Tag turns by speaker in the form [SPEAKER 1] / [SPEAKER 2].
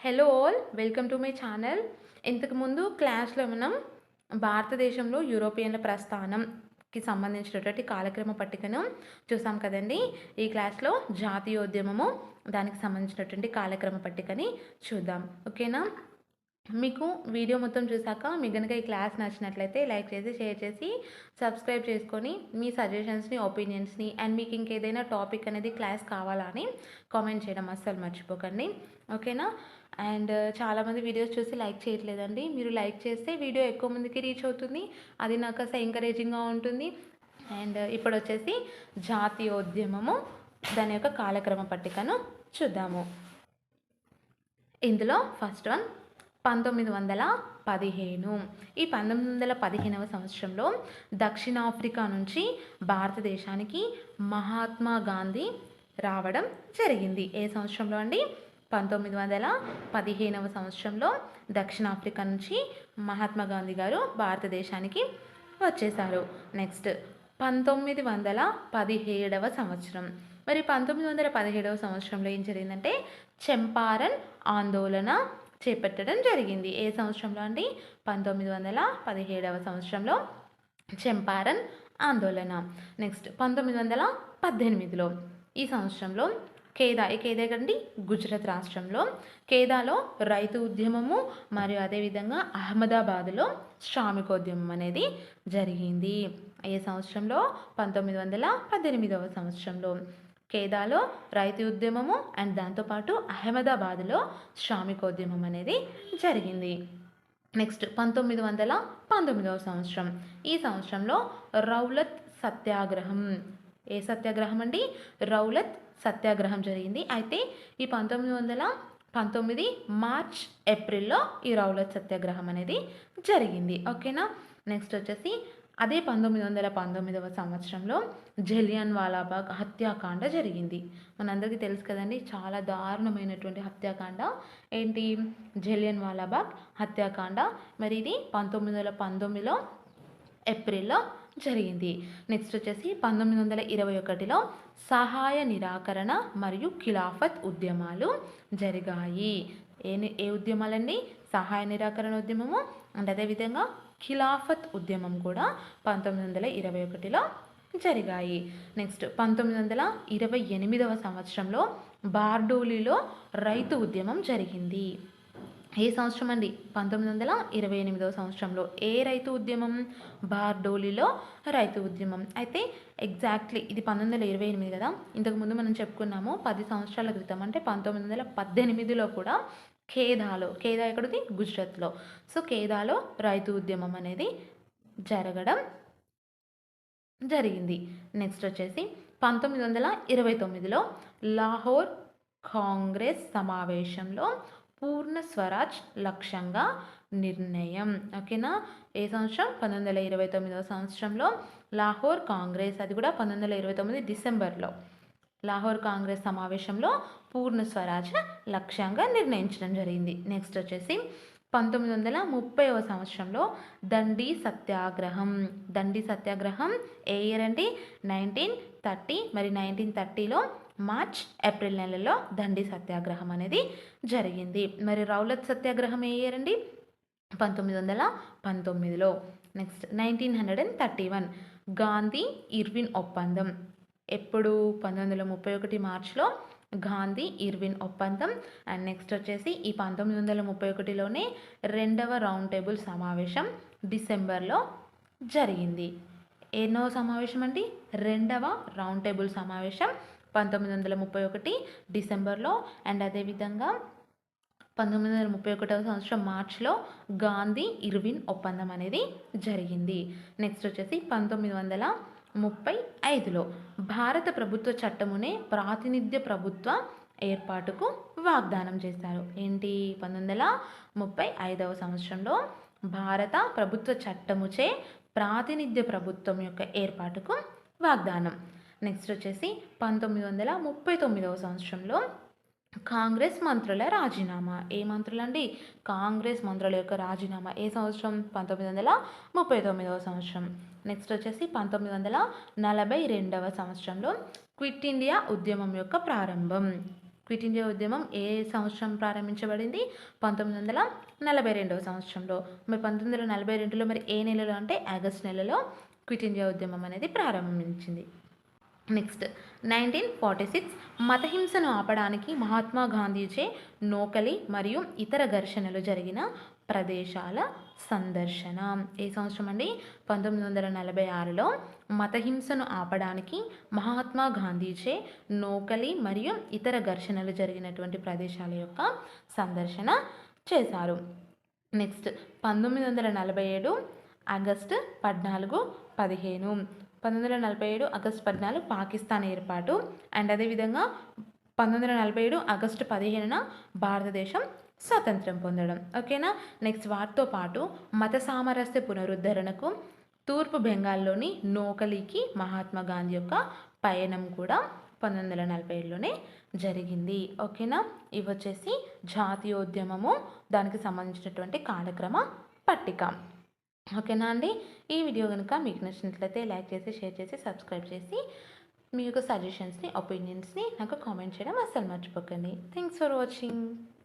[SPEAKER 1] Hello all welcome to my channel ఇంతకుముందు క్లాస్లో మనం భారతదేశంలో యూరోపియన్ల ప్రస్థానంకి సంబంధించినటువంటి కాలక్రమ పట్టికను చూసాం కదండి. ఈ క్లాస్లో జాతీయోద్యమము దానికి సంబంధించినటువంటి కాలక్రమ పట్టికని చూద్దాం. ఓకేనా మీకు వీడియో మొత్తం చూసాక మీకు కనుక ఈ క్లాస్ నచ్చినట్లయితే లైక్ చేసి షేర్ చేసి సబ్స్క్రైబ్ చేసుకొని మీ సజెషన్స్ని ఒపీనియన్స్ని అండ్ మీకు ఇంకేదైనా టాపిక్ అనేది క్లాస్ కావాలా అని కామెంట్ చేయడం అస్సలు మర్చిపోకండి. ఓకేనా? అండ్ చాలామంది వీడియోస్ చూసి లైక్ చేయట్లేదండి. మీరు లైక్ చేస్తే వీడియో ఎక్కువ మందికి రీచ్ అవుతుంది. అది నాకు అసలు ఎంకరేజింగ్గా ఉంటుంది. అండ్ ఇప్పుడు వచ్చేసి జాతీయోద్యమము. దాని యొక్క కాలక్రమ పట్టికను చూద్దాము. ఇందులో ఫస్ట్ వన్ పంతొమ్మిది వందల పదిహేను. ఈ పంతొమ్మిది వందల పదిహేనవ సంవత్సరంలో దక్షిణాఫ్రికా నుంచి భారతదేశానికి మహాత్మా గాంధీ రావడం జరిగింది. ఏ సంవత్సరంలో అండి? పంతొమ్మిది వందల పదిహేనవ సంవత్సరంలో దక్షిణాఫ్రికా నుంచి మహాత్మా గాంధీ గారు భారతదేశానికి వచ్చేసారు నెక్స్ట్ పంతొమ్మిది వందల పదిహేడవ సంవత్సరం. మరి పంతొమ్మిది వందల పదిహేడవ సంవత్సరంలో ఏం జరిగిందంటే చంపారన్ ఆందోళన చేపట్టడం జరిగింది. ఏ సంవత్సరంలో అండి? పంతొమ్మిది వందల పదిహేడవ సంవత్సరంలో చంపారన్ ఆందోళన. నెక్స్ట్ పంతొమ్మిది వందల పద్దెనిమిదిలో ఈ సంవత్సరంలో కేదా ఈ కేదా కండి? గుజరాత్ రాష్ట్రంలో. కేదాలో రైతు ఉద్యమము మరియు అదేవిధంగా అహ్మదాబాద్లో శ్రామికోద్యమం అనేది జరిగింది. ఏ సంవత్సరంలో? పంతొమ్మిది వందల పద్దెనిమిదవ సంవత్సరంలో. కేదాలో రైతు ఉద్యమము అండ్ దాంతోపాటు అహ్మదాబాద్లో శ్రామికోద్యమం అనేది జరిగింది. నెక్స్ట్ పంతొమ్మిది వందల పంతొమ్మిదవ సంవత్సరం. ఈ సంవత్సరంలో రౌలత్ సత్యాగ్రహం. ఏ సత్యాగ్రహం అండి? రౌలత్ సత్యాగ్రహం జరిగింది. అయితే ఈ పంతొమ్మిది వందల పంతొమ్మిది మార్చ్ ఏప్రిల్లో ఈ రౌలత్ సత్యాగ్రహం అనేది జరిగింది. ఓకేనా? నెక్స్ట్ వచ్చేసి అదే పంతొమ్మిది వందల పంతొమ్మిదవ సంవత్సరంలో జలియన్ వాలాబాగ్ హత్యాకాండ జరిగింది. మనందరికీ తెలుసు కదండి చాలా దారుణమైనటువంటి హత్యాకాండ. ఏంటి? జలియన్ వాలాబాగ్ హత్యాకాండ. మరి ఇది పంతొమ్మిది వందల పంతొమ్మిదిలో ఏప్రిల్లో జరిగింది. నెక్స్ట్ వచ్చేసి పంతొమ్మిది వందల ఇరవై ఒకటిలో సహాయ నిరాకరణ మరియు ఖిలాఫత్ ఉద్యమాలు జరిగాయి. ఏ ఏ ఉద్యమాలండి? సహాయ నిరాకరణ ఉద్యమము. అండ్ అదేవిధంగా ఖిలాఫత్ ఉద్యమం కూడా పంతొమ్మిది వందల ఇరవై ఒకటిలో జరిగాయి. నెక్స్ట్ పంతొమ్మిది వందల ఇరవై ఎనిమిదవ సంవత్సరంలో బార్డోలీలో రైతు ఉద్యమం జరిగింది. ఏ సంవత్సరం అండి? పంతొమ్మిది వందల ఇరవై ఎనిమిదవ సంవత్సరంలో ఏ రైతు ఉద్యమం? బార్డోలీలో రైతు ఉద్యమం. అయితే ఎగ్జాక్ట్లీ ఇది పంతొమ్మిది వందల ఇరవై ఎనిమిది కదా? ఇంతకుముందు మనం చెప్పుకున్నాము పది సంవత్సరాల క్రితం అంటే పంతొమ్మిది వందల పద్దెనిమిదిలో కూడా ఖేదాలో ఖేదా ఎక్కడిది? గుజరాత్లో. సో ఖేదాలో రైతు ఉద్యమం అనేది జరగడం జరిగింది. నెక్స్ట్ వచ్చేసి పంతొమ్మిది వందల ఇరవై తొమ్మిదిలో లాహోర్ కాంగ్రెస్ సమావేశంలో పూర్ణ స్వరాజ్ లక్ష్యంగా నిర్ణయం. ఓకేనా? ఏ సంవత్సరం? పంతొమ్మిది వందల ఇరవై తొమ్మిదవ సంవత్సరంలో లాహోర్ కాంగ్రెస్ అది కూడా పంతొమ్మిది వందల ఇరవై తొమ్మిది డిసెంబర్లో. లాహోర్ కాంగ్రెస్ సమావేశంలో పూర్ణ స్వరాజ్ లక్ష్యంగా నిర్ణయించడం జరిగింది. నెక్స్ట్ వచ్చేసి పంతొమ్మిది వందల ముప్పైవ సంవత్సరంలో దండి సత్యాగ్రహం. దండి సత్యాగ్రహం ఏ ఇయర్ అండి? నైన్టీన్ థర్టీ మరి నైన్టీన్ థర్టీలో మార్చ్ ఏప్రిల్ నెలలో దండి సత్యాగ్రహం అనేది జరిగింది. మరి రౌలత్ సత్యాగ్రహం ఏ ఇయర్ అండి? పంతొమ్మిది వందల పంతొమ్మిదిలో. Next nineteen hundred and thirty one Gandhi Irwin ఒప్పందం. ఎప్పుడు? పంతొమ్మిది వందల ముప్పై ఒకటి మార్చ్లో గాంధీ ఇర్విన్ ఒప్పందం. అండ్ నెక్స్ట్ వచ్చేసి ఈ పంతొమ్మిది వందల ముప్పై ఒకటిలోనే రెండవ రౌండ్ టేబుల్ సమావేశం డిసెంబర్లో జరిగింది. ఎన్నో సమావేశం అండి? రెండవ రౌండ్ టేబుల్ సమావేశం పంతొమ్మిది వందల ముప్పై ఒకటి డిసెంబర్లో. అండ్ అదేవిధంగా పంతొమ్మిది వందల ముప్పై ఒకటవ సంవత్సరం మార్చ్లో గాంధీ ఇర్విన్ ఒప్పందం అనేది జరిగింది. నెక్స్ట్ వచ్చేసి పంతొమ్మిది వందల ముప్పై ఐదులో భారత ప్రభుత్వ చట్టమునే ప్రాతినిధ్య ప్రభుత్వ ఏర్పాటుకు వాగ్దానం చేశారు. ఏంటి? పంతొమ్మిది వందల ముప్పై ఐదవ సంవత్సరంలో భారత ప్రభుత్వ చట్టముచే ప్రాతినిధ్య ప్రభుత్వం యొక్క ఏర్పాటుకు వాగ్దానం. నెక్స్ట్ వచ్చేసి పంతొమ్మిది వందల ముప్పై తొమ్మిదవ సంవత్సరంలో కాంగ్రెస్ మంత్రుల రాజీనామా. ఏ మంత్రులండి? కాంగ్రెస్ మంత్రుల యొక్క రాజీనామా. ఏ సంవత్సరం? పంతొమ్మిది వందల ముప్పై తొమ్మిదవ సంవత్సరం. నెక్స్ట్ వచ్చేసి పంతొమ్మిది వందల నలభై రెండవ సంవత్సరంలో క్విట్ ఇండియా ఉద్యమం యొక్క ప్రారంభం. క్విట్ ఇండియా ఉద్యమం ఏ సంవత్సరం ప్రారంభించబడింది? పంతొమ్మిది వందల నలభై రెండవ సంవత్సరంలో. మరి పంతొమ్మిది వందల నలభై రెండులో మరి ఏ నెలలో అంటే ఆగస్ట్ నెలలో క్విట్ ఇండియా ఉద్యమం అనేది ప్రారంభించింది. నెక్స్ట్ నైన్టీన్ ఫార్టీ సిక్స్ మతహింసను ఆపడానికి మహాత్మా గాంధీచే నోకలి మరియు ఇతర ఘర్షణలు జరిగిన ప్రదేశాల సందర్శన. ఏ సంవత్సరం అండి? పంతొమ్మిది వందల నలభై ఆరులో మతహింసను ఆపడానికి మహాత్మా గాంధీచే నోకలి మరియు ఇతర ఘర్షణలు జరిగినటువంటి ప్రదేశాల యొక్క సందర్శన చేశారు. నెక్స్ట్ పంతొమ్మిది వందల నలభై ఏడు ఆగస్టు పద్నాలుగు పదిహేను. పంతొమ్మిది వందల నలభై ఏడు ఆగస్టు పద్నాలుగు పాకిస్తాన్ ఏర్పాటు. అండ్ అదేవిధంగా పంతొమ్మిది వందల నలభై ఏడు ఆగస్టు పదిహేనున భారతదేశం స్వాతంత్రం పొందడం. ఓకేనా? నెక్స్ట్ వాటితో పాటు మత సామరస్య పునరుద్ధరణకు తూర్పు బెంగాల్లోని నోకలికి మహాత్మా గాంధీ యొక్క పయనం కూడా పంతొమ్మిది వందల నలభై ఏడులోనే జరిగింది. ఓకేనా? ఇవి వచ్చేసి జాతీయోద్యమము. దానికి సంబంధించినటువంటి కాలక్రమ పట్టిక. ఓకేనా అండి? ఈ వీడియో కనుక మీకు నచ్చినట్లయితే లైక్ చేసి షేర్ చేసి సబ్స్క్రైబ్ చేసి మీ యొక్క సజెషన్స్ని ఒపీనియన్స్ని నాకు కామెంట్ చేయడం అస్సలు మర్చిపోకండి. Thanks for watching.